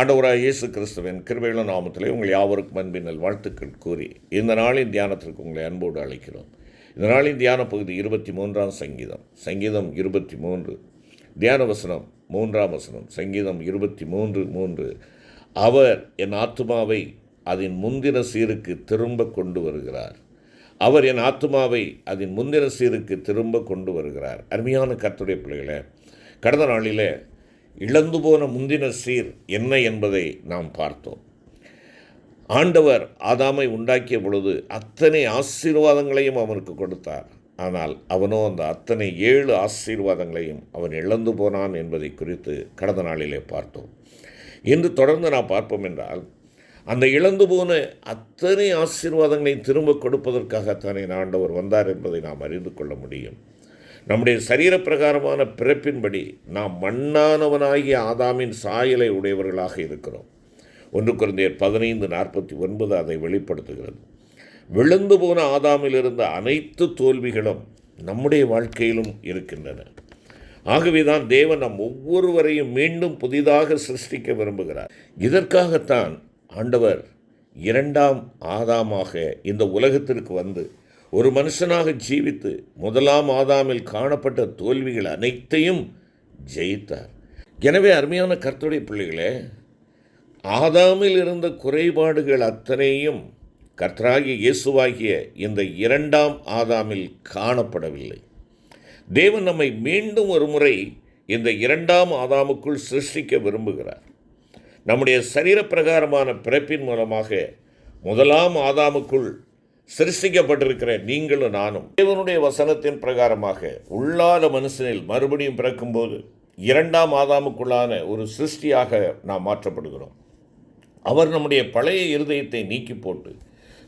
ஆண்டவராக இயேசு கிறிஸ்துவின் கிருபையுள்ள நாமத்திலே உங்கள் யாவருக்கும் அன்பின் வாழ்த்துக்கள் கூறி இந்த நாளின் தியானத்திற்கு உங்களை அன்போடு அழைக்கிறோம். இந்த நாளின் தியான பகுதி இருபத்தி மூன்றாம் சங்கீதம். சங்கீதம் இருபத்தி மூன்று தியான வசனம் மூன்றாம் வசனம். சங்கீதம் இருபத்தி மூன்று. மூன்று அவர் என் ஆத்துமாவை அதன் முந்தின சீருக்கு திரும்ப கொண்டு வருகிறார். அவர் என் ஆத்துமாவை அதன் முந்தின சீருக்கு திரும்ப கொண்டு வருகிறார். அருமையான கத்துடைய பிள்ளைகளை கடந்த நாளிலே இழந்து போன முந்தின சீர் என்ன என்பதை நாம் பார்த்தோம். ஆண்டவர் ஆதாமை உண்டாக்கிய பொழுது அத்தனை ஆசீர்வாதங்களையும் அவனுக்கு கொடுத்தார். ஆனால் அவனோ அந்த அத்தனை ஏழு ஆசீர்வாதங்களையும் அவன் இழந்து போனான் என்பதை குறித்து கடந்த நாளிலே பார்த்தோம். இன்று தொடர்ந்து நாம் பார்ப்போம் என்றால் அந்த இழந்து போன அத்தனை ஆசீர்வாதங்களையும் திரும்ப கொடுப்பதற்காகத்தானே ஆண்டவர் வந்தார் என்பதை நாம் அறிந்து கொள்ள முடியும். நம்முடைய சரீரப்பிரகாரமான பிறப்பின்படி நாம் மண்ணானவனாகிய ஆதாமின் சாயலை உடையவர்களாக இருக்கிறோம். ஒன்று குழந்தையர் பதினைந்து நாற்பத்தி ஒன்பது அதை வெளிப்படுத்துகிறது. விழுந்து போன ஆதாமில் இருந்த அனைத்து தோல்விகளும் நம்முடைய வாழ்க்கையிலும் இருக்கின்றன. ஆகவேதான் தேவன் நம் ஒவ்வொருவரையும் மீண்டும் புதிதாக சிருஷ்டிக்க விரும்புகிறார். இதற்காகத்தான் ஆண்டவர் இரண்டாம் ஆதாமாக இந்த உலகத்திற்கு வந்து ஒரு மனுஷனாக ஜீவித்து முதலாம் ஆதாமில் காணப்பட்ட தோல்விகள் அனைத்தையும் ஜெயித்தார். எனவே அருமையான கர்த்தருடைய பிள்ளைகளே ஆதாமில் இருந்த குறைபாடுகள் அத்தனையும் கர்த்தராகிய இயேசுவாகிய இந்த இரண்டாம் ஆதாமில் காணப்படவில்லை. தேவன் நம்மை மீண்டும் ஒரு முறை இந்த இரண்டாம் ஆதாமுக்குள் சிருஷ்டிக்க விரும்புகிறார். நம்முடைய சரீரப்பிரகாரமான பிறப்பின் மூலமாக முதலாம் ஆதாமுக்குள் சிருஷ்டிக்கப்பட்டிருக்கிற நீங்களும் நானும். தேவனுடைய வசனத்தின் பிரகாரமாக உள்ளாத மனுஷனில் மறுபடியும் பிறக்கும்போது இரண்டாம் ஆதாமுக்குள்ளான ஒரு சிருஷ்டியாக நாம் மாற்றப்படுகிறோம். அவர் நம்முடைய பழைய இருதயத்தை நீக்கி போட்டு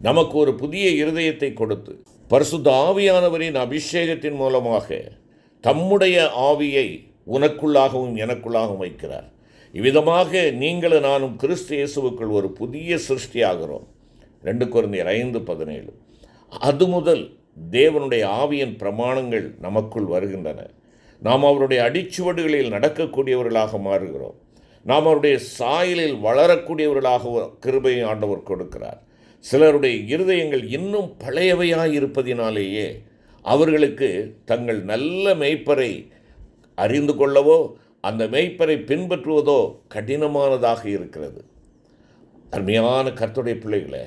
நமக்கு ஒரு புதிய இருதயத்தை கொடுத்து பரிசுத்த ஆவியானவரின் அபிஷேகத்தின் மூலமாக தம்முடைய ஆவியை உனக்குள்ளாகவும் எனக்குள்ளாகவும் வைக்கிறார். இவ்விதமாக நீங்களும் நானும் கிறிஸ்து இயேசுவுக்குள் ஒரு புதிய சிருஷ்டியாகிறோம். ரெண்டு குழந்தையர் ஐந்து பதினேழு. அது முதல் தேவனுடைய ஆவியின் பிரமாணங்கள் நமக்குள் வருகின்றன. நாம் அவருடைய அடிச்சுவடுகளில் நடக்கக்கூடியவர்களாக மாறுகிறோம். நாம் அவருடைய சாயலில் வளரக்கூடியவர்களாக கிருபையை ஆண்டவர் கொடுக்கிறார். சிலருடைய இருதயங்கள் இன்னும் பழையவையாக இருப்பதினாலேயே அவர்களுக்கு தங்கள் நல்ல மெய்ப்பரை அறிந்து கொள்ளவோ அந்த மெய்ப்பரை பின்பற்றுவதோ கடினமானதாக இருக்கிறது. அருமையான கர்த்துடைய பிள்ளைகளை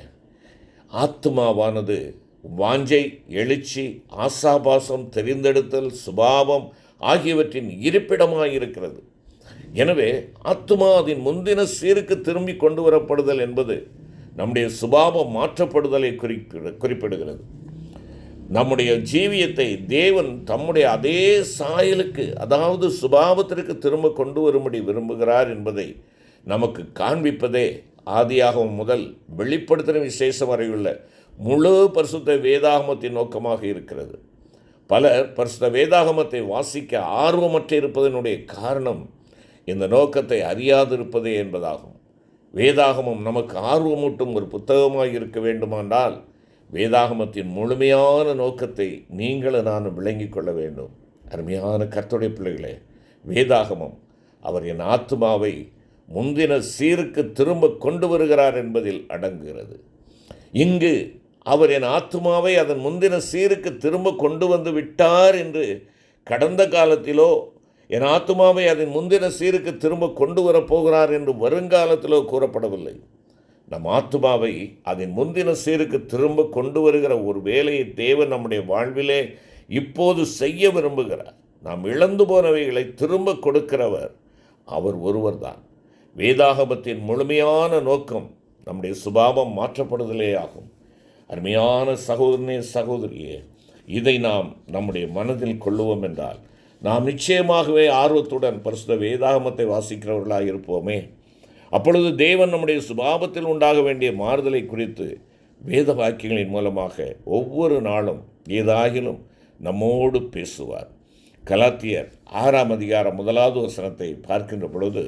ஆத்மாவானது வாஞ்சை எழுச்சி ஆசாபாசம் தெரிந்தெடுத்தல் சுபாவம் ஆகியவற்றின் இருப்பிடமாக இருக்கிறது எனவே ஆத்மா அதன் முந்தின சீருக்கு திரும்பி கொண்டு வரப்படுதல் என்பது நம்முடைய சுபாவம் மாற்றப்படுதலை குறிப்பிட குறிப்பிடுகிறது. நம்முடைய ஜீவியத்தை தேவன் தம்முடைய அதே சாயலுக்கு அதாவது சுபாவத்திற்கு திரும்ப கொண்டு வரும்படி விரும்புகிறார் என்பதை நமக்கு காண்பிப்பதே ஆதியாகவும் முதல் வெளிப்படுத்தின விசேஷம் வரையுள்ள முழு பரிசுத்த வேதாகமத்தின் நோக்கமாக இருக்கிறது. பலர் பரிசுத்த வேதாகமத்தை வாசிக்க ஆர்வமற்ற இருப்பதனுடைய காரணம் இந்த நோக்கத்தை அறியாதிருப்பதே என்பதாகும். வேதாகமம் நமக்கு ஆர்வமூட்டும் ஒரு புத்தகமாக இருக்க வேண்டுமானால் வேதாகமத்தின் முழுமையான நோக்கத்தை நீங்களும் நானும் விளங்கிக் கொள்ள வேண்டும். அருமையான கர்த்தருடைய பிள்ளைகளே வேதாகமம் அவர் என் ஆத்மாவை முந்தின சீருக்கு திரும்ப கொண்டு வருகிறார் என்பதில் அடங்குகிறது. இங்கு அவர் என் ஆத்மாவை அதன் முந்தின சீருக்கு திரும்ப கொண்டு வந்து விட்டார் என்று கடந்த காலத்திலோ என் ஆத்மாவை அதன் முந்தின சீருக்கு திரும்ப கொண்டு வரப்போகிறார் என்று வருங்காலத்திலோ கூறப்படவில்லை. நம் ஆத்மாவை அதன் முந்தின சீருக்கு திரும்ப கொண்டு வருகிற ஒரு வேலையை தேவன் நம்முடைய வாழ்விலே இப்போது செய்ய விரும்புகிறார். நாம் இழந்து போனவைகளை திரும்ப கொடுக்கிறவர் அவர் ஒருவர் தான் வேதாகமத்தின் முழுமையான நோக்கம் நம்முடைய சுபாவம் மாற்றப்படுதலே ஆகும். அருமையான சகோதரனே சகோதரியே இதை நாம் நம்முடைய மனதில் கொள்ளுவோம் என்றால் நாம் நிச்சயமாகவே ஆர்வத்துடன் பரிசுத்த வேதாகமத்தை வாசிக்கிறவர்களாக இருப்போமே. அப்பொழுது தேவன் நம்முடைய சுபாவத்தில் உண்டாக வேண்டிய மாறுதலை குறித்து வேத வாக்கியங்களின் மூலமாக ஒவ்வொரு நாளும் ஏதாகிலும் நம்மோடு பேசுவார். கலாத்தியர் ஆறாம் அதிகாரம் முதலாவது வசனத்தை பார்க்கின்ற பொழுது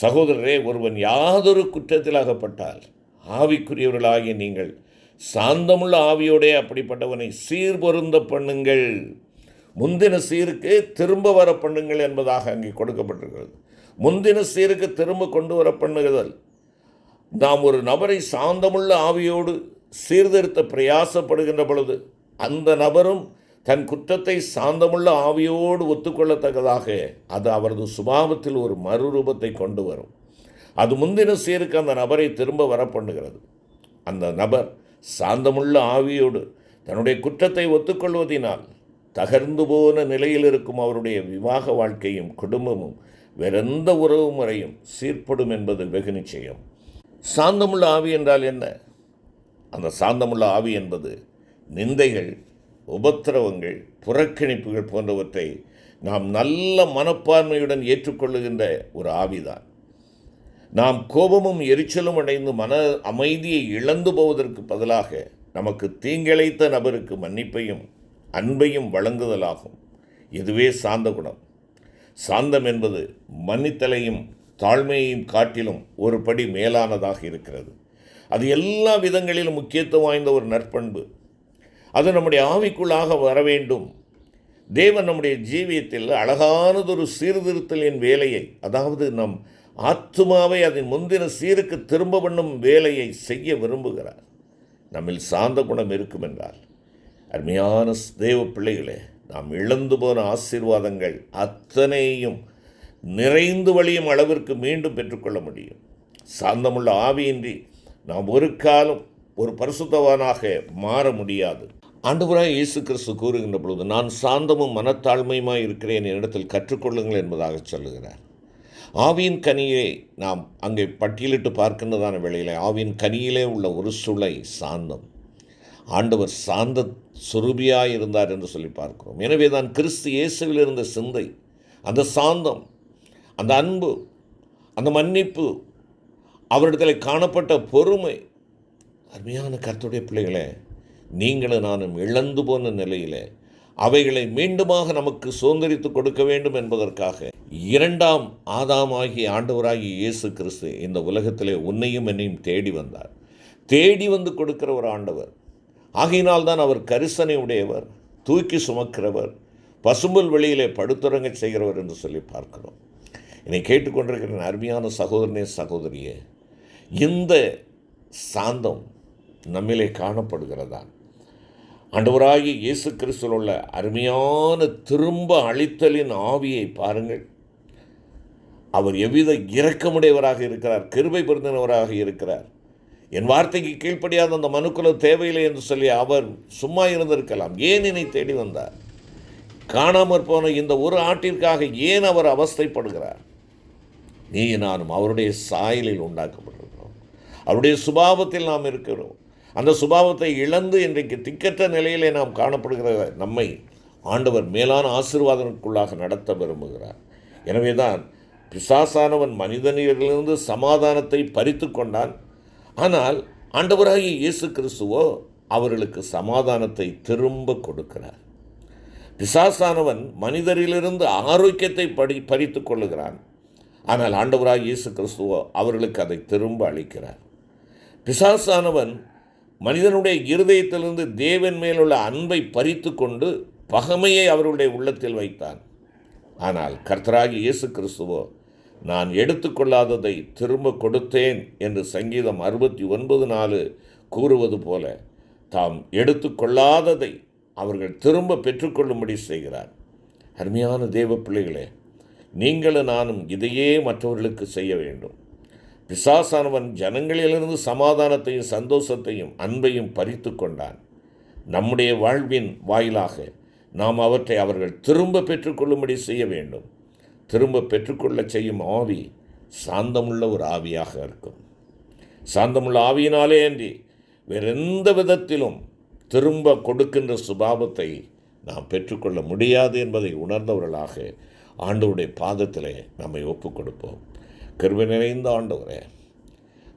சகோதரரே ஒருவன் யாதொரு குற்றத்தில் அகப்பட்டால் ஆவிக்குரியவர்களாகிய நீங்கள் சாந்தமுள்ள ஆவியோடே அப்படிப்பட்டவனை சீர்பொருந்த பண்ணுங்கள். முந்தின சீருக்கு திரும்ப வர பண்ணுங்கள் என்பதாக அங்கே கொடுக்கப்பட்டிருக்கிறது. முந்தின சீருக்கு திரும்ப கொண்டு வர பண்ணுகிறதல். நாம் ஒரு நபரை சாந்தமுள்ள ஆவியோடு சீர்திருத்த பிரயாசப்படுகின்ற பொழுது அந்த நபரும் தன் குற்றத்தை சாந்தமுள்ள ஆவியோடு ஒத்துக்கொள்ளத்தக்கதாக அது அவரது சுபாவத்தில் ஒரு மறுரூபத்தை கொண்டு வரும். அது முந்தின சீருக்கு அந்த நபரை திரும்ப வர பண்ணுகிறது அந்த நபர் சாந்தமுள்ள ஆவியோடு தன்னுடைய குற்றத்தை ஒத்துக்கொள்வதினால் தகர்ந்து போன நிலையில் இருக்கும் அவருடைய விவாக வாழ்க்கையும் குடும்பமும் வேறெந்த உறவு முறையும் சீர்படும் என்பது வெகு நிச்சயம். சாந்தமுள்ள ஆவி என்றால் என்ன? அந்த சாந்தமுள்ள ஆவி என்பது நிந்தைகள் உபத்திரவங்கள் புறக்கணிப்புகள் போன்றவற்றை நாம் நல்ல மனப்பான்மையுடன் ஏற்றுக்கொள்ளுகின்ற ஒரு ஆவிதான். நாம் கோபமும் எரிச்சலும் அடைந்து மன அமைதியை இழந்து போவதற்கு பதிலாக நமக்கு தீங்கிழைத்த நபருக்கு மன்னிப்பையும் அன்பையும் வழங்குதலாகும். இதுவே சாந்த குணம். சாந்தம் என்பது மன்னித்தலையும் தாழ்மையையும் காட்டிலும் ஒரு படி மேலானதாக இருக்கிறது. அது எல்லா விதங்களிலும் முக்கியத்துவம் வாய்ந்த ஒரு நற்பண்பு. அது நம்முடைய ஆவிக்குள்ளாக வர வேண்டும். தேவன் நம்முடைய ஜீவியத்தில் அழகானதொரு சீர்திருத்தலின் வேலையை அதாவது நம் ஆத்துமாவை அதன் முந்தின சீருக்கு திரும்ப பண்ணும் வேலையை செய்ய விரும்புகிறார். நம்மில் சாந்த குணம் இருக்கும் என்றால் அருமையான தேவ பிள்ளைகளே நாம் இழந்து போன ஆசீர்வாதங்கள் அத்தனையும் நிறைந்து வழியும் அளவிற்கு மீண்டும் பெற்றுக்கொள்ள முடியும். சாந்தமுள்ள ஆவியின்றி நாம் ஒரு காலம் ஒரு பரிசுத்தவானாக மாற முடியாது. ஆண்டவராய் இயேசு கிறிஸ்து கூறுகின்ற பொழுது நான் சாந்தமும் மனத்தாழ்மையுமாய் இருக்கிறேன். என்னிடத்தில் கற்றுக்கொள்ளுங்கள் என்பதாக சொல்லுகிறார். ஆவியின் கனியை நாம் அங்கே பட்டியலிட்டு பார்க்கின்றதான வேளையில் ஆவியின் கனியிலே உள்ள ஒரு சுளை சாந்தம். ஆண்டவர் சாந்த சுரூபியாக இருந்தார் என்று சொல்லி பார்க்கிறோம். எனவே தான் கிறிஸ்து இயேசுவில் இருந்த சிந்தை அந்த சாந்தம் அந்த அன்பு அந்த மன்னிப்பு அவரிடத்தில் காணப்பட்ட பொறுமை. அருமையான கருத்துடைய பிள்ளைகளே நீங்களும் நானும் இழந்து போன நிலையில் அவைகளை மீண்டுமாக நமக்கு சுதந்திரித்து கொடுக்க வேண்டும் என்பதற்காக இரண்டாம் ஆதாமாகிய ஆண்டவராகிய இயேசு கிறிஸ்து இந்த உலகத்திலே உன்னையும் என்னையும் தேடி வந்தார். தேடி வந்து கொடுக்கிற ஒரு ஆண்டவர். ஆகையினால்தான் அவர் கரிசனை உடையவர் தூக்கி சுமக்கிறவர் பசும்புல் வெளியிலே படுத்துறங்க செய்கிறவர் என்று சொல்லி பார்க்கிறோம். என்னை கேட்டுக்கொண்டிருக்கிற அருமையான சகோதரனே சகோதரியே இந்த சாந்தம் நம்மிலே காணப்படுகிறதா? ஆண்டவராகிய இயேசு கிறிஸ்துவில் உள்ள அருமையான திரும்ப அழித்தலின் ஆவியை பாருங்கள். அவர் எவ்வித இரக்கமுடையவராக இருக்கிறார் கிருபை பிறந்தவராக இருக்கிறார். என் வார்த்தைக்கு கீழ்ப்படியாத அந்த மனுக்குள்ள தேவையில்லை என்று சொல்லி அவர் சும்மா இருந்திருக்கலாம். ஏன் என்னை தேடி வந்தார்? காணாமற் போன இந்த ஒரு ஆட்டிற்காக ஏன் அவர் அவஸ்தைப்படுகிறார்? நீ நானும் அவருடைய சாயலில் உண்டாக்கப்பட்டிருக்கிறோம். அவருடைய சுபாவத்தில் நாம் இருக்கிறோம். அந்த சுபாவத்தை இழந்து இன்றைக்கு திக்கற்ற நிலையிலே நாம் காணப்படுகிற நம்மை ஆண்டவர் மேலான ஆசீர்வாதத்திற்குள்ளாக நடத்த விரும்புகிறார். எனவே தான் பிசாசானவன் மனிதனிலிருந்து சமாதானத்தை பறித்து கொண்டான். ஆனால் ஆண்டவராகிய இயேசு கிறிஸ்துவோ அவர்களுக்கு சமாதானத்தை திரும்ப கொடுக்கிறார். பிசாசானவன் மனிதரிலிருந்து ஆரோக்கியத்தை படி பறித்து கொள்ளுகிறான். ஆனால் ஆண்டவராக இயேசு கிறிஸ்துவோ அவர்களுக்கு அதை திரும்ப அளிக்கிறார். பிசாசானவன் மனிதனுடைய இருதயத்திலிருந்து தேவன் மேலுள்ள அன்பை பறித்து கொண்டு பகமையை அவருடைய உள்ளத்தில் வைத்தான். ஆனால் கர்த்தராகி இயேசு கிறிஸ்துவோ நான் எடுத்துக்கொள்ளாததை திரும்ப கொடுத்தேன் என்று சங்கீதம் அறுபத்தி ஒன்பது நாலு கூறுவது போல தாம் எடுத்துக்கொள்ளாததை அவர்கள் திரும்ப பெற்றுக்கொள்ளும்படி செய்கிறார். அருமையான தேவ பிள்ளைகளே நீங்களும் நானும் இதையே மற்றவர்களுக்கு செய்ய வேண்டும். பிசாசானவன் ஜனங்களிலிருந்து சமாதானத்தையும் சந்தோஷத்தையும் அன்பையும் பறித்து கொண்டான். நம்முடைய வாழ்வின் வாயிலாக நாம் அவற்றை அவர்கள் திரும்ப பெற்றுக்கொள்ளும்படி செய்ய வேண்டும். திரும்ப பெற்றுக்கொள்ளச் செய்யும் ஆவி சாந்தமுள்ள ஒரு ஆவியாக இருக்கும். சாந்தமுள்ள ஆவியினாலே அன்றி வேறெந்த விதத்திலும் திரும்ப கொடுக்கின்ற சுபாவத்தை நாம் பெற்றுக்கொள்ள முடியாது என்பதை உணர்ந்தவர்களாக ஆண்டவருடைய பாதத்திலே நம்மை ஒப்புக் கொடுப்போம். கருவை நிறைந்த ஆண்டவரே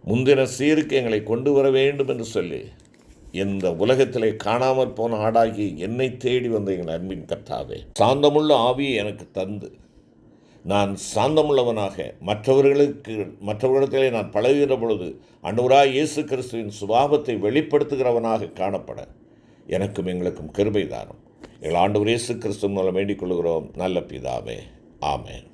முந்தின சீருக்கு எங்களை கொண்டு வர வேண்டும் என்று சொல்லி இந்த உலகத்திலே காணாமற் போன ஆடாகி என்னை தேடி வந்த எங்கள் அன்பின் கர்த்தாவே சாந்தமுள்ள ஆவியை எனக்கு தந்து நான் சாந்தமுள்ளவனாக மற்றவர்களுக்கு மற்றவர்களிடத்திலே நான் பழகுகிற பொழுது அன்றுவராய் இயேசு கிறிஸ்துவின் சுபாவத்தை வெளிப்படுத்துகிறவனாக காணப்பட எனக்கும் எங்களுக்கும் கிருபை தாரும். எங்கள் ஆண்டவர் இயேசு கிறிஸ்து மூலம் வேண்டிக் கொள்கிறோம். நல்ல பிதாவே. ஆமேன்.